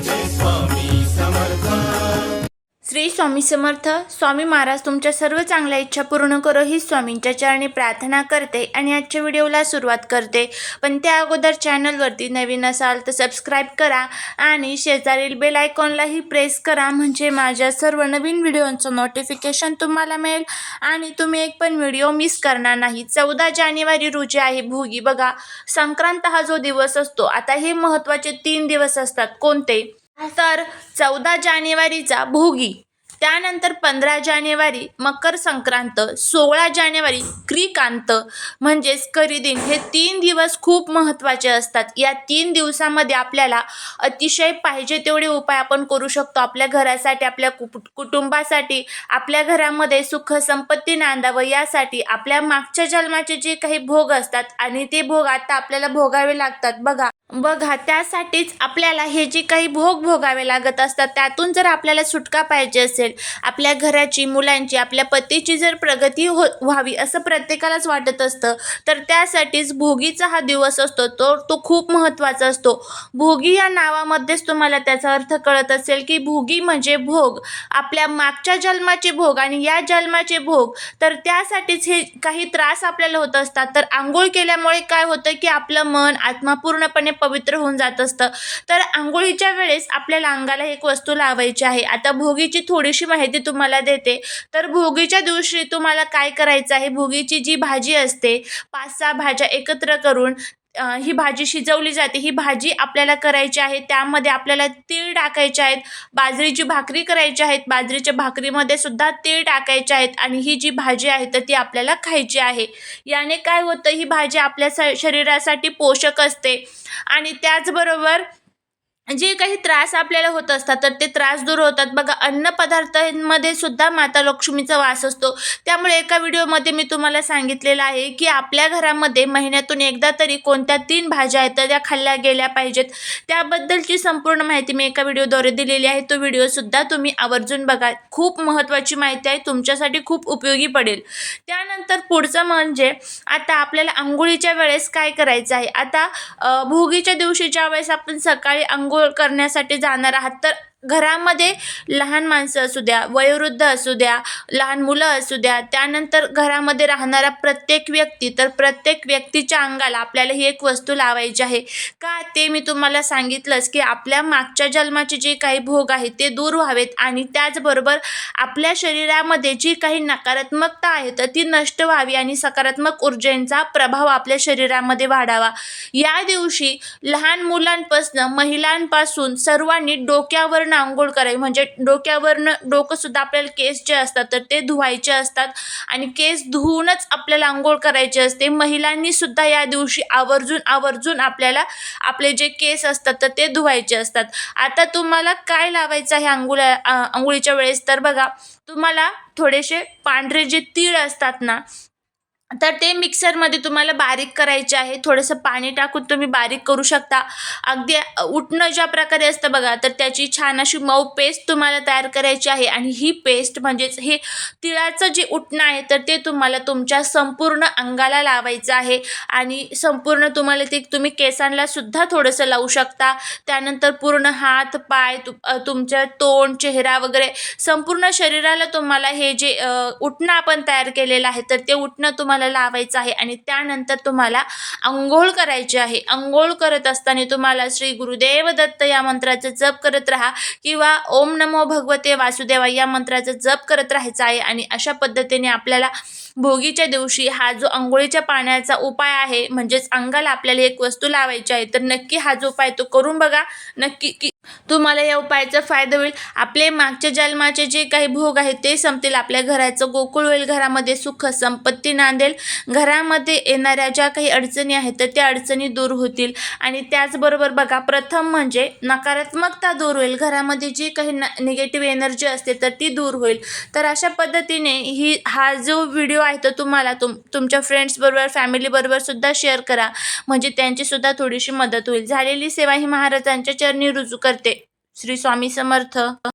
this one. Shri Swami Samarth Swami Maharaj तुमच्या सर्व चांगल्या इच्छा पूर्ण करो ही स्वामींच्या चरणी प्रार्थना करते आणि आजच्या व्हिडिओला सुरुवात करते. पण त्या अगोदर चॅनलवरती नवीन असाल तर सबस्क्राईब करा आणि शेजारील बेल आयकॉनलाही प्रेस करा म्हणजे माझ्या सर्व नवीन व्हिडिओंचं नोटिफिकेशन तुम्हाला मिळेल. आणि तुम्ही एक पण व्हिडिओ मिस करणार नाही. चौदा जानेवारी रोजी आहे भोगी. बघा संक्रांत हा जो दिवस असतो आता हे महत्त्वाचे तीन दिवस असतात. कोणते? तर चौदा जानेवारीचा भोगी त्यानंतर पंधरा जानेवारी मकर संक्रांत सोळा जानेवारी क्रिकांत म्हणजेच करीदिन हे तीन दिवस खूप महत्त्वाचे असतात. या तीन दिवसामध्ये आपल्याला अतिशय पाहिजे तेवढे उपाय आपण करू शकतो. आपल्या घरासाठी आपल्या कुप कुटुंबासाठी आपल्या घरामध्ये सुख संपत्ती नांदावं यासाठी आपल्या मागच्या जन्माचे जे काही भोग असतात आणि ते भोग आता आपल्याला भोगावे लागतात. बघा बघा त्यासाठीच आपल्याला हे जे काही भोग भोगावे लागत असतात त्यातून जर आपल्याला सुटका पाहिजे असेल आपल्या घराची मुलांची आपल्या पतीची जर प्रगती हो व्हावी असं प्रत्येकालाच वाटत असतं तर त्यासाठीच भोगीचा हा दिवस असतो तो तो खूप महत्त्वाचा असतो. भोगी या नावामध्येच तुम्हाला त्याचा अर्थ कळत असेल की भोगी म्हणजे भोग. आपल्या मागच्या जन्माचे भोग आणि या जन्माचे भोग तर त्यासाठीच हे काही त्रास आपल्याला होत असतात. तर आंघोळ केल्यामुळे काय होतं की आपलं मन आत्मा पूर्णपणे पवित्र होऊन जात असतं. तर आंघोळीच्या वेळेस आपल्याला अंगाला एक वस्तू लावायची आहे. आता भोगीची थोडीशी माहिती तुम्हाला देते. तर भोगीच्या दिवशी तुम्हाला काय करायचं आहे? भोगीची जी भाजी असते पाच सहा भाज्या एकत्र करून ही भाजी शिजवली जाते. ही भाजी आपल्याला करायची आहे. त्यामध्ये आपल्याला तीळ टाकायचे आहेत. बाजरीची भाकरी करायची आहेत. बाजरीच्या भाकरीमध्ये सुद्धा तीळ टाकायचे आहेत आणि ही जी भाजी आहे तर ती आपल्याला खायची आहे. याने काय होतं? ही भाजी आपल्या स शरीरासाठी पोषक असते. आणि त्याचबरोबर जे काही त्रास आपल्याला होत असतात तर ते त्रास दूर होतात. बघा अन्नपदार्थांमध्ये सुद्धा माता लक्ष्मीचा वास असतो. त्यामुळे एका व्हिडिओमध्ये मी तुम्हाला सांगितलेलं आहे की आपल्या घरामध्ये महिन्यातून एकदा तरी कोणत्या तीन भाज्या आहेत तर त्या खाल्ल्या गेल्या पाहिजेत. त्याबद्दलची संपूर्ण माहिती मी एका व्हिडिओद्वारे दिलेली आहे. तो व्हिडिओसुद्धा तुम्ही आवर्जून बघा. खूप महत्त्वाची माहिती आहे. तुमच्यासाठी खूप उपयोगी पडेल. त्यानंतर पुढचं म्हणजे आता आपल्याला आंघोळीच्या वेळेस काय करायचं आहे? आता भोगीच्या दिवशी ज्या वेळेस आपण सकाळी आंघोळ करण्यासाठी जाणार आहात तर घरामध्ये लहान माणसं असू द्या वयोवृद्ध असू द्या लहान मुलं असू द्या त्यानंतर घरामध्ये राहणारा प्रत्येक व्यक्ती तर प्रत्येक व्यक्तीच्या अंगाला आपल्याला ही एक वस्तू लावायची आहे. का? ते मी तुम्हाला सांगितलंच की आपल्या मागच्या जन्माचे जे काही भोग आहेत ते दूर व्हावेत आणि त्याचबरोबर आपल्या शरीरामध्ये जी काही नकारात्मकता आहे तर ती नष्ट व्हावी आणि सकारात्मक ऊर्जेचा प्रभाव आपल्या शरीरामध्ये वाढावा. या दिवशी लहान मुलांपासून महिलांपासून सर्वांनी डोक्यावर डोक्यावरनं आंघोळ करावी. म्हणजे डोक्यावरनं डोकंसुद्धा आपल्याला केस जे असतात तर ते धुवायचे असतात. आणि केस धुवूनच आपल्याला आंघोळ करायची असते. महिलांनी सुद्धा या दिवशी आवर्जून आवर्जून आपल्याला आपले जे केस असतात तर ते धुवायचे असतात. आता तुम्हाला काय लावायचं आहे आंघोळ्या आंघोळीच्या वेळेस? तर बघा तुम्हाला थोडेसे पांढरे जे तीळ असतात ना तर ते मिक्सरमध्ये तुम्हाला बारीक करायचे आहे. थोडंसं पाणी टाकून तुम्ही बारीक करू शकता. अगदी उठणं ज्या प्रकारे असतं बघा तर त्याची छान अशी मऊ पेस्ट तुम्हाला तयार करायची आहे. आणि ही पेस्ट म्हणजेच हे तिळाचं जे उठणं आहे तर ते तुम्हाला तुमच्या संपूर्ण अंगाला लावायचं आहे. आणि संपूर्ण तुम्हाला ते तुम्ही केसांना सुद्धा थोडंसं लावू शकता. त्यानंतर पूर्ण हात पाय तु तुमच्या तोंड चेहरा वगैरे संपूर्ण शरीराला तुम्हाला हे जे उठणं आपण तयार केलेलं आहे तर ते उठणं तुम्हाला लावायचं आहे आणि त्यानंतर तुम्हाला अंघोळ करायची आहे. अंघोळ करत असताना तुम्हाला श्री गुरुदेव दत्त या मंत्राचा जप करत राहा किंवा ओम नमो भगवते वासुदेवा या मंत्राचा जप करत राहायचा आहे आणि अशा पद्धतीने आपल्याला भोगीच्या दिवशी हा जो आंघोळीच्या पाण्याचा उपाय आहे म्हणजेच अंगाला आपल्याला एक वस्तू लावायची आहे तर नक्की हा जो उपाय तो करून बघा. नक्की की तुम्हाला या उपायाचा फायदा होईल. आपले मागच्या जन्माचे जे काही भोग आहेत ते संपतील. आपल्या घराचं गोकुळ होईल. घरामध्ये सुख संपत्ती नांदेल. घरामध्ये येणाऱ्या ज्या काही अडचणी आहेत तर त्या अडचणी दूर होतील. आणि त्याचबरोबर बघा प्रथम म्हणजे नकारात्मकता दूर होईल. घरामध्ये जी काही न निगेटिव्ह एनर्जी असते तर ती दूर होईल. तर अशा पद्धतीने ही हा जो व्हिडिओ आहे तो तुम्हाला तुम तुमच्या फ्रेंड्सबरोबर फॅमिलीबरोबर सुद्धा शेअर करा. म्हणजे त्यांचीसुद्धा थोडीशी मदत होईल. झालेली सेवा ही महाराजांच्या चरणी रुजू करते. श्री स्वामी समर्थ.